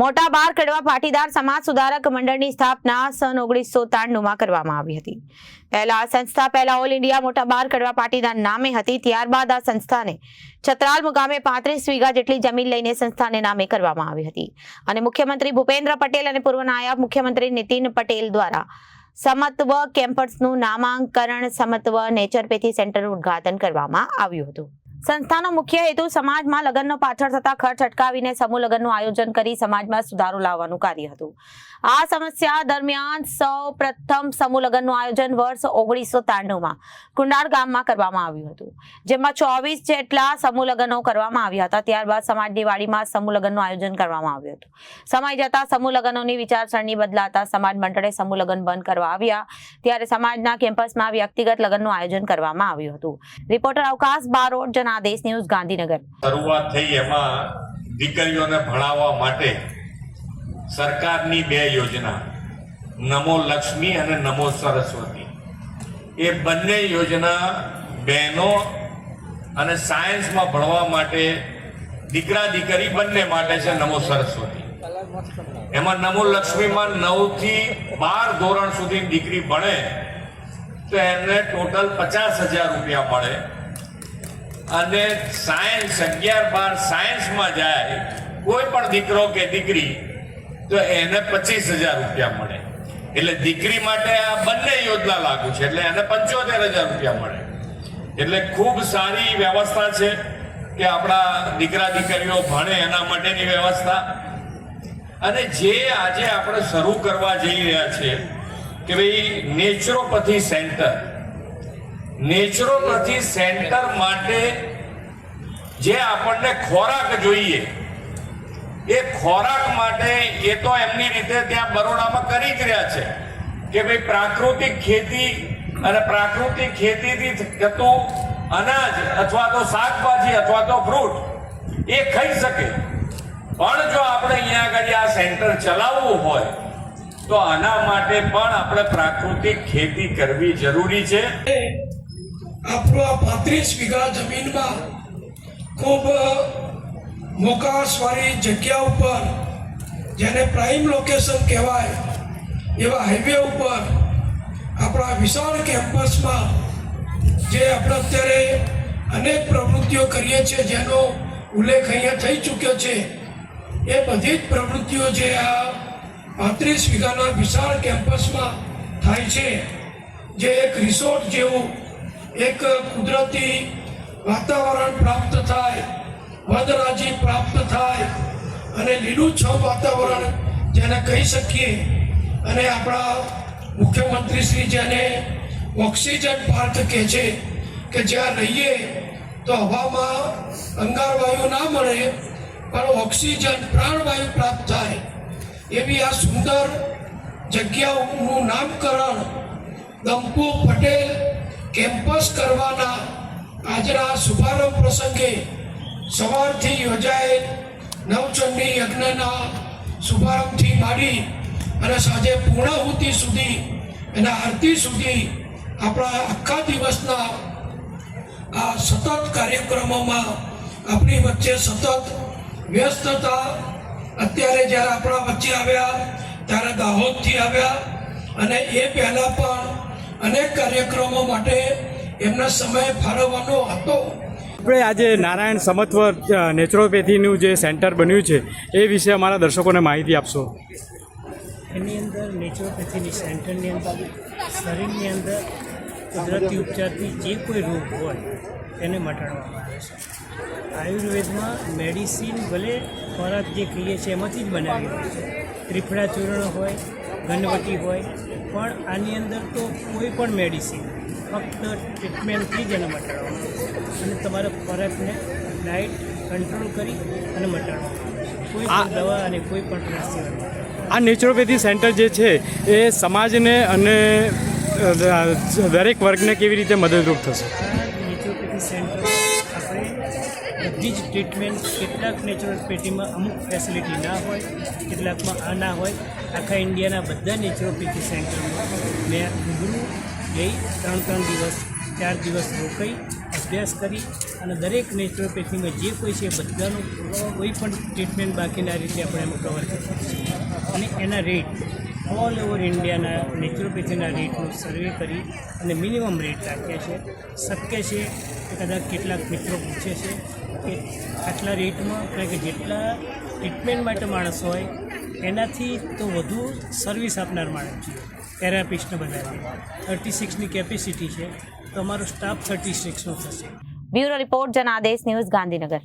મોટા બાર કડવા પાટીદાર સમાજ સુધારક મંડળની સ્થાપના સન ઓગણીસો ત્રાણુંમાં કરવામાં આવી હતી. પહેલા આ સંસ્થા, પહેલા ઓલ ઇન્ડિયા મોટા બાર કડવા પાટીદાર નામે હતી. ત્યારબાદ આ સંસ્થાને છત્રાલ મુકામે પાંત્રીસ વીઘા જેટલી જમીન લઈને સંસ્થાને નામે કરવામાં આવી હતી. અને મુખ્યમંત્રી ભૂપેન્દ્ર પટેલ અને પૂર્વ નાયબ મુખ્યમંત્રી નીતિન પટેલ દ્વારા સમત્વ કેમ્પસનું નામાંકરણ, સમત્વ નેચરપેથી સેન્ટરનું ઉદ્ઘાટન કરવામાં આવ્યું હતું. સંસ્થાનો મુખ્ય હેતુ સમાજમાં લગ્નનો પાછળ થતા ખર્ચ અટકાવીને સમૂહ લગ્નનું આયોજન કરી સમાજમાં સુધારો લાવવાનું કાર્ય હતું. આ સમસ્યા દરમિયાન સૌ પ્રથમ સમૂહ લગ્નનું આયોજન વર્ષ ઓગણીસો ત્રાણુંમાં કુંડાળ ગામમાં કરવામાં આવ્યું હતું. જેમાં ચોવીસ જેટલા સમૂહ લગ્નો કરવામાં આવ્યા હતા. ત્યારબાદ સમાજની વાડીમાં સમૂહ લગ્નનું આયોજન કરવામાં આવ્યું હતું. સમય જતા સમૂહ લગ્નોની વિચારસરણી બદલાતા સમાજ મંડળે સમૂહ લગ્ન બંધ કરવા આવ્યા. ત્યારે સમાજના કેમ્પસમાં વ્યક્તિગત લગ્નનું આયોજન કરવામાં આવ્યું હતું. રિપોર્ટર અવકાશ બારોટ જનાદેશ ન્યૂઝ ગાંધીનગર. શરૂઆત થઈ એમાં દીકરીઓને ભણાવવા માટે સરકારની બે યોજના, નમો લક્ષ્મી અને નમો સરસ્વતી. એ બંને યોજના બહેનો અને સાયન્સમાં ભણવા માટે દીકરા દીકરી બંને માટે છે નમો સરસ્વતી. એમાં નમો લક્ષ્મીમાં નવથી બાર ધોરણ સુધી દીકરી ભણે, તો એને ટોટલ પચાસ હજાર રૂપિયા મળે. અને સાયન્સ અગિયાર બાર સાયન્સમાં જાય, કોઈ પણ દીકરો કે દીકરી, તો એને પચીસ હજાર રૂપિયા મળે. એટલે દીકરી માટે આ બંને યોજના લાગુ છે, એટલે એને પંચોતેર હજાર રૂપિયા મળે. એટલે ખૂબ સારી વ્યવસ્થા છે કે આપણા દીકરા દીકરીઓ ભણે એના માટેની વ્યવસ્થા. અને જે આજે આપણે શરૂ કરવા જઈ રહ્યા છીએ, કે ભાઈ નેચરોપથી સેન્ટર નેચરોપથી સેન્ટર માટે જે આપણને ખોરાક જોઈએ, એ ખોરાક માટે એ તો એમની રીતે ત્યાં બરોડામાં કરી જ રહ્યા છે કે ભાઈ પ્રાકૃતિક ખેતી અને પ્રાકૃતિક ખેતીથી થતું અનાજ અથવા તો શાકભાજી અથવા તો ફ્રૂટ એ ખાઈ શકે. પણ જો આપણે અહીંયા આગળ આ સેન્ટર ચલાવવું હોય, તો આના માટે પણ આપણે પ્રાકૃતિક ખેતી કરવી જરૂરી છે. આપણો આ પાંત્રીસ વીઘા જમીનમાં ખૂબ મોકાશવાળી જગ્યા ઉપર, જેને પ્રાઇમ લોકેશન કહેવાય, એવા હાઈવે ઉપર આપણા વિશાળ કેમ્પસમાં જે આપણે અત્યારે અનેક પ્રવૃત્તિઓ કરીએ છીએ, જેનો ઉલ્લેખ અહીંયા થઈ ચૂક્યો છે, એ બધી જ પ્રવૃત્તિઓ જે આ પાંત્રીસ વીઘાના વિશાળ કેમ્પસમાં થાય છે, જે એક રિસોર્ટ જેવું એક કુદરતી વાતાવરણ પ્રાપ્ત થાય વનરાજી પ્રાપ્ત થાય અને લીલુંછમ વાતાવરણ જેને કહી શકીએ. અને આપણા મુખ્યમંત્રી શ્રી જેને ઓક્સિજન પાર્ક કહે છે કે જ્યાં રહીએ તો હવામાં અંગારવાયુ ના મળે, પણ ઓક્સિજન પ્રાણવાયુ પ્રાપ્ત થાય. એવી આ સુંદર જગ્યાઓનું નામકરણ દંપુ પટેલ કેમ્પસ કરવાના આજના શુભારંભ પ્રસંગે સવારથી યોજાયેલ નવચંડી યજ્ઞના શુભારંભથી માંડી અને સાંજે પૂર્ણાહુતિ સુધી અને આરતી સુધી આપણા આખા દિવસના આ સતત કાર્યક્રમોમાં આપણી વચ્ચે સતત વ્યસ્તતા અત્યારે જ્યારે આપણા વચ્ચે આવ્યા, ત્યારે દાહોદથી આવ્યા અને એ પહેલાં પણ અનેક કાર્યક્રમો માટે એમના સમય ફાળવવાનો હતો. આપણે આજે નારાયણ સમત્વ નેચરોપેથીનું જે સેન્ટર બન્યું છે એ વિશે અમારા દર્શકોને માહિતી આપશો. એની અંદર નેચરોપેથીની સેન્ટરની અંદર શરીરની અંદર કુદરતી ઉપચારથી જે કોઈ રોગ હોય તેને મટાડવામાં આવે છે. આયુર્વેદમાં મેડિસિન ભલે ખોરાક જે કહીએ છીએ એમાંથી જ બનાવી હોય છે. ત્રિફળા ચૂર્ણ હોય ઘનવટી હોય પણ આની અંદર તો કોઈ પણ મેડિસિન ફક્ત ટ્રીટમેન્ટથી જ એને મટાડવામાં અને તમારા ખોરાકને ડાયટ કંટ્રોલ કરી અને મટાડવામાં કોઈ પણ દવા અને કોઈ પણ છે. આ નેચરોપેથી સેન્ટર જે છે એ સમાજને અને દરેક વર્ગને કેવી રીતે મદદરૂપ થશે? નેચરોપેથી સેન્ટર બધી જ ટ્રીટમેન્ટ કેટલાક નેચરોપેથીમાં અમુક ફેસિલિટી ના હોય, કેટલાકમાં આ ના હોય. આખા ઇન્ડિયાના બધા નેચરોપેથી સેન્ટરમાં મેં રૂબરૂ જઈ ત્રણ ત્રણ દિવસ, ચાર દિવસ રોકાઈ, અભ્યાસ કરી અને દરેક નેચરોપેથીમાં જે કોઈ છે બધાનું કોઈ પણ ટ્રીટમેન્ટ બાકીના રીતે આપણે એમાં કવર છીએ. અને એના રેટ ઓલ ઓવર ઇન્ડિયાના નેચરોપેથીના રેટનું સર્વે કરી અને મિનિમમ રેટ રાખ્યા છે શક્ય છે કે કદાચ કેટલાક મિત્રો પૂછે છે કે આટલા રેટમાં, કારણ કે જેટલા ટ્રીટમેન્ટ માટે માણસ હોય, એનાથી તો વધુ સર્વિસ આપનાર માણસ છે. થેરાપિસ્ટને બધા થર્ટી સિક્સની કેપેસિટી છે. તો અમારો સ્ટાફ થર્ટી સિક્સનો થશે. Bureau report Janadesh news Gandhinagar.